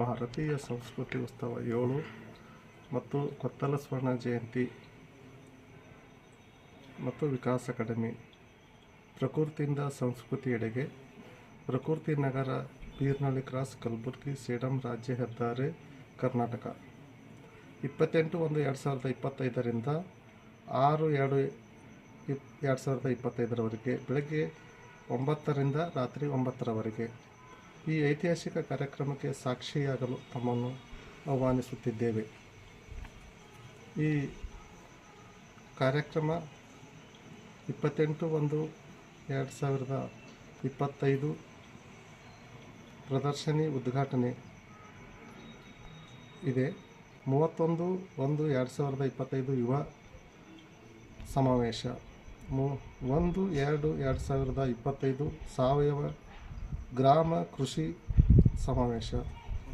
ಭಾರತೀಯ ಸಂಸ್ಕೃತಿ ಉತ್ಸವ ಏಳು ಮತ್ತು ಕೊತ್ತಲ ಸ್ವರ್ಣ ಜಯಂತಿ ಮತ್ತು ವಿಕಾಸ ಅಕಾಡೆಮಿ. ಪ್ರಕೃತಿಯಿಂದ ಸಂಸ್ಕೃತಿಯೆಡೆಗೆ ಪ್ರಕೃತಿ ನಗರ ಪೀರ್ನಳ್ಳಿ ಕ್ರಾಸ್ ಕಲಬುರಗಿ ಸೇಡಂ ರಾಜ್ಯ ಹೆದ್ದಾರಿ ಕರ್ನಾಟಕ. ಇಪ್ಪತ್ತೆಂಟು ಒಂದು ಎರಡು ಸಾವಿರದ ಇಪ್ಪತ್ತೈದರಿಂದ ಆರು ಎರಡು ಇಪ್ ಎರಡು ಸಾವಿರದ ಇಪ್ಪತ್ತೈದರವರೆಗೆ ಬೆಳಗ್ಗೆ ಒಂಬತ್ತರಿಂದ ರಾತ್ರಿ ಒಂಬತ್ತರವರೆಗೆ. ಈ ಐತಿಹಾಸಿಕ ಕಾರ್ಯಕ್ರಮಕ್ಕೆ ಸಾಕ್ಷಿಯಾಗಲು ತಮ್ಮನ್ನು ಆಹ್ವಾನಿಸುತ್ತಿದ್ದೇವೆ. ಈ ಕಾರ್ಯಕ್ರಮ ಇಪ್ಪತ್ತೆಂಟು ಒಂದು ಎರಡು ಸಾವಿರದ ಇಪ್ಪತ್ತೈದು ಪ್ರದರ್ಶನಿ ಉದ್ಘಾಟನೆ ಇದೆ. ಮೂವತ್ತೊಂದು ಒಂದು ಎರಡು ಸಾವಿರದ ಇಪ್ಪತ್ತೈದು ಯುವ ಸಮಾವೇಶ. ಮೂ, ಒಂದು ಎರಡು ಎರಡು ಸಾವಿರದ ಇಪ್ಪತ್ತೈದು ಸಾವಯವ ಗ್ರಾಮ ಕೃಷಿ ಸಮಾವೇಶ,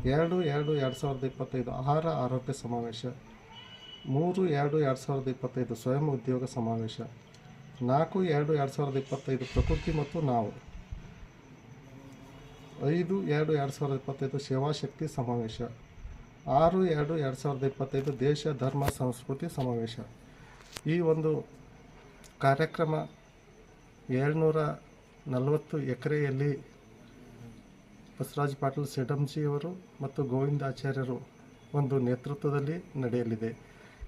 ಎರಡು ಎರಡು ಎರಡು ಸಾವಿರದ ಇಪ್ಪತ್ತೈದು ಆಹಾರ ಆರೋಗ್ಯ ಸಮಾವೇಶ, ಮೂರು ಎರಡು ಎರಡು ಸಾವಿರದ ಇಪ್ಪತ್ತೈದು ಸ್ವಯಂ ಉದ್ಯೋಗ ಸಮಾವೇಶ, ನಾಲ್ಕು ಎರಡು ಎರಡು ಸಾವಿರದ ಇಪ್ಪತ್ತೈದು ಪ್ರಕೃತಿ ಮತ್ತು ನಾವು, ಐದು ಎರಡು ಎರಡು ಸಾವಿರದ ಇಪ್ಪತ್ತೈದು ಸೇವಾಶಕ್ತಿ ಸಮಾವೇಶ, ಆರು ಎರಡು ಎರಡು ಸಾವಿರದ ಇಪ್ಪತ್ತೈದು ದೇಶ, ಧರ್ಮ, ಸಂಸ್ಕೃತಿ ಸಮಾವೇಶ. ಈ ಒಂದು ಕಾರ್ಯಕ್ರಮ ಏಳ್ನೂರ ನಲವತ್ತು ಎಕರೆಯಲ್ಲಿ ಬಸವರಾಜ್ ಪಾಟೀಲ್ ಸಿಡಂಜಿಯವರು ಮತ್ತು ಗೋವಿಂದಾಚಾರ್ಯರು ಒಂದು ನೇತೃತ್ವದಲ್ಲಿ ನಡೆಯಲಿದೆ.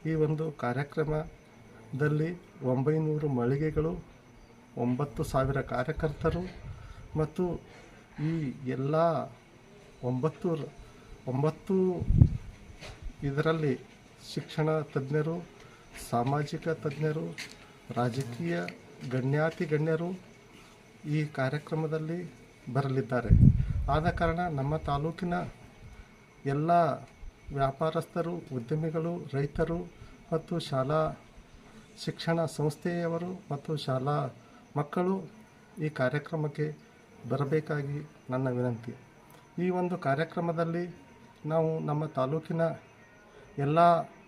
ಈ ಒಂದು ಕಾರ್ಯಕ್ರಮದಲ್ಲಿ ಒಂಬೈನೂರು ಮಳಿಗೆಗಳು, ಒಂಬತ್ತು ಸಾವಿರ ಕಾರ್ಯಕರ್ತರು ಮತ್ತು ಈ ಎಲ್ಲ ಒಂಬತ್ತು ಒಂಬತ್ತು ಇದರಲ್ಲಿ ಶಿಕ್ಷಣ ತಜ್ಞರು, ಸಾಮಾಜಿಕ ತಜ್ಞರು, ರಾಜಕೀಯ ಗಣ್ಯಾತಿ ಗಣ್ಯರು ಈ ಕಾರ್ಯಕ್ರಮದಲ್ಲಿ ಬರಲಿದ್ದಾರೆ. ಆದ ಕಾರಣ ನಮ್ಮ ತಾಲೂಕಿನ ಎಲ್ಲ ವ್ಯಾಪಾರಸ್ಥರು, ಉದ್ಯಮಿಗಳು, ರೈತರು ಮತ್ತು ಶಾಲಾ ಶಿಕ್ಷಣ ಸಂಸ್ಥೆಯವರು ಮತ್ತು ಶಾಲಾ ಮಕ್ಕಳು ಈ ಕಾರ್ಯಕ್ರಮಕ್ಕೆ ಬರಬೇಕಾಗಿ ನನ್ನ ವಿನಂತಿ. ಈ ಒಂದು ಕಾರ್ಯಕ್ರಮದಲ್ಲಿ ನಾವು ನಮ್ಮ ತಾಲೂಕಿನ ಎಲ್ಲ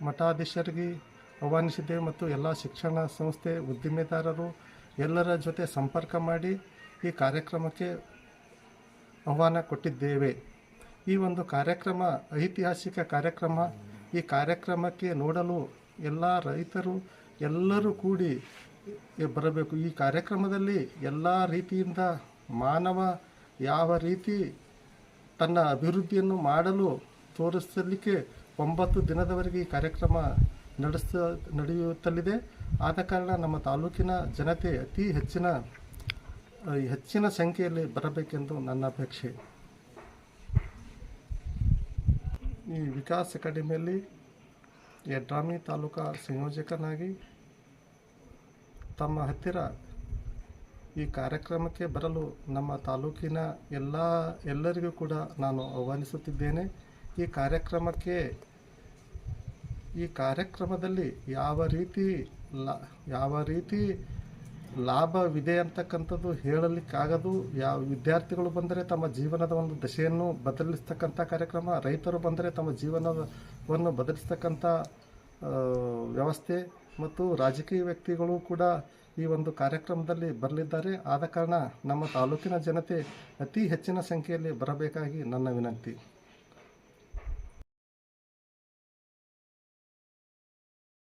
ಮಠಾಧೀಶರಿಗೆ ಆಹ್ವಾನಿಸಿದ್ದೇವೆ ಮತ್ತು ಎಲ್ಲ ಶಿಕ್ಷಣ ಸಂಸ್ಥೆ ಉದ್ದಿಮೆದಾರರು ಎಲ್ಲರ ಜೊತೆ ಸಂಪರ್ಕ ಮಾಡಿ ಈ ಕಾರ್ಯಕ್ರಮಕ್ಕೆ ಆಹ್ವಾನ ಕೊಟ್ಟಿದ್ದೇವೆ. ಈ ಒಂದು ಕಾರ್ಯಕ್ರಮ, ಐತಿಹಾಸಿಕ ಕಾರ್ಯಕ್ರಮ, ಈ ಕಾರ್ಯಕ್ರಮಕ್ಕೆ ನೋಡಲು ಎಲ್ಲ ರೈತರು ಎಲ್ಲರೂ ಕೂಡಿ ಬರಬೇಕು. ಈ ಕಾರ್ಯಕ್ರಮದಲ್ಲಿ ಎಲ್ಲ ರೀತಿಯಿಂದ ಮಾನವ ಯಾವ ರೀತಿ ತನ್ನ ಅಭಿವೃದ್ಧಿಯನ್ನು ಮಾಡಲು ತೋರಿಸಲಿಕ್ಕೆ ಒಂಬತ್ತು ದಿನದವರೆಗೆ ಈ ಕಾರ್ಯಕ್ರಮ ನಡೆಸ ನಡೆಯುತ್ತಲಿದೆ. ಆದ ಕಾರಣ ನಮ್ಮ ತಾಲೂಕಿನ ಜನತೆ ಅತಿ ಹೆಚ್ಚಿನ ಹೆಚ್ಚಿನ ಸಂಖ್ಯೆಯಲ್ಲಿ ಬರಬೇಕೆಂದು ನನ್ನ ಅಪೇಕ್ಷೆ. ಈ ವಿಕಾಸ್ ಅಕಾಡೆಮಿಯಲ್ಲಿ ಯಡ್ರಾಮಿ ತಾಲೂಕಾ ಸಂಯೋಜಕನಾಗಿ ತಮ್ಮ ಹತ್ತಿರ ಈ ಕಾರ್ಯಕ್ರಮಕ್ಕೆ ಬರಲು ನಮ್ಮ ತಾಲೂಕಿನ ಎಲ್ಲ, ಎಲ್ಲರಿಗೂ ಕೂಡ ನಾನು ಆಹ್ವಾನಿಸುತ್ತಿದ್ದೇನೆ. ಈ ಕಾರ್ಯಕ್ರಮಕ್ಕೆ, ಈ ಕಾರ್ಯಕ್ರಮದಲ್ಲಿ ಯಾವ ರೀತಿ ಲ, ಯಾವ ರೀತಿ ಲಾಭವಿದೆ ಅಂತಕ್ಕಂಥದ್ದು ಹೇಳಲಿಕ್ಕಾಗದು. ಯಾವ ವಿದ್ಯಾರ್ಥಿಗಳು ಬಂದರೆ ತಮ್ಮ ಜೀವನದ ಒಂದು ದಶೆಯನ್ನು ಬದಲಿಸ್ತಕ್ಕಂಥ ಕಾರ್ಯಕ್ರಮ, ರೈತರು ಬಂದರೆ ತಮ್ಮ ಜೀವನವನ್ನು ಬದಲಿಸ್ತಕ್ಕಂಥ ವ್ಯವಸ್ಥೆ ಮತ್ತು ರಾಜಕೀಯ ವ್ಯಕ್ತಿಗಳು ಕೂಡ ಈ ಒಂದು ಕಾರ್ಯಕ್ರಮದಲ್ಲಿ ಬರಲಿದ್ದಾರೆ. ಆದ ಕಾರಣ ನಮ್ಮ ತಾಲೂಕಿನ ಜನತೆ ಅತಿ ಹೆಚ್ಚಿನ ಸಂಖ್ಯೆಯಲ್ಲಿ ಬರಬೇಕಾಗಿ ನನ್ನ ವಿನಂತಿ.